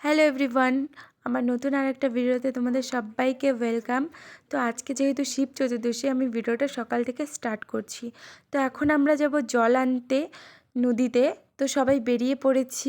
Hello everyone, আমার নতুন আর একটা ভিডিওতে তোমাদের সবাইকে ওয়েলকাম। তো আজকে যেহেতু শিব চতুর্দশী, আমি ভিডিওটা সকাল থেকে স্টার্ট করছি। তো এখন আমরা যাব জল আনতে, নদীতে। তো সবাই বেরিয়ে পড়েছি।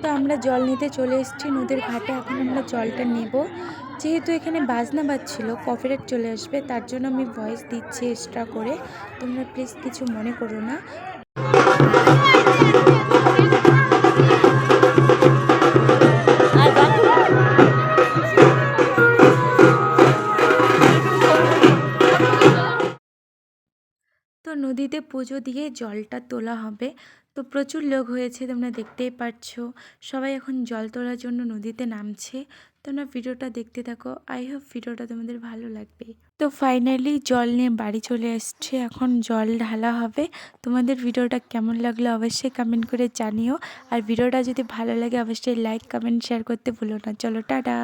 তো আমরা জল নিতে চলে এসেছি নদীর ঘাটে, এখন আমরা জলটা নেব। যেহেতু এখানে বাজনা বাজছিল, কপিরাইট চলে আসবে, তার জন্য আমি ভয়েস দিচ্ছি এক্সট্রা করে। তোমরা প্লিজ কিছু মনে করো না। নদীতে পুজো দিয়ে জলটা তোলা হবে। তো প্রচুর লোক হয়েছে, তোমরা দেখতেই পাচ্ছো সবাই এখন জল তোলার জন্য নদীতে নামছে। তোমরা ভিডিওটা দেখতে থাকো। আই হোপ ভিডিওটা তোমাদের ভালো লাগবে। তো ফাইনালি জল নিয়ে বাড়ি চলে এসছে। এখন জল ঢালা হবে। তোমাদের ভিডিওটা কেমন লাগল অবশ্যই কমেন্ট করে জানিও। আর ভিডিওটা যদি ভালো লাগে অবশ্যই লাইক কমেন্ট শেয়ার করতে ভুলো না। চলো, টাটা!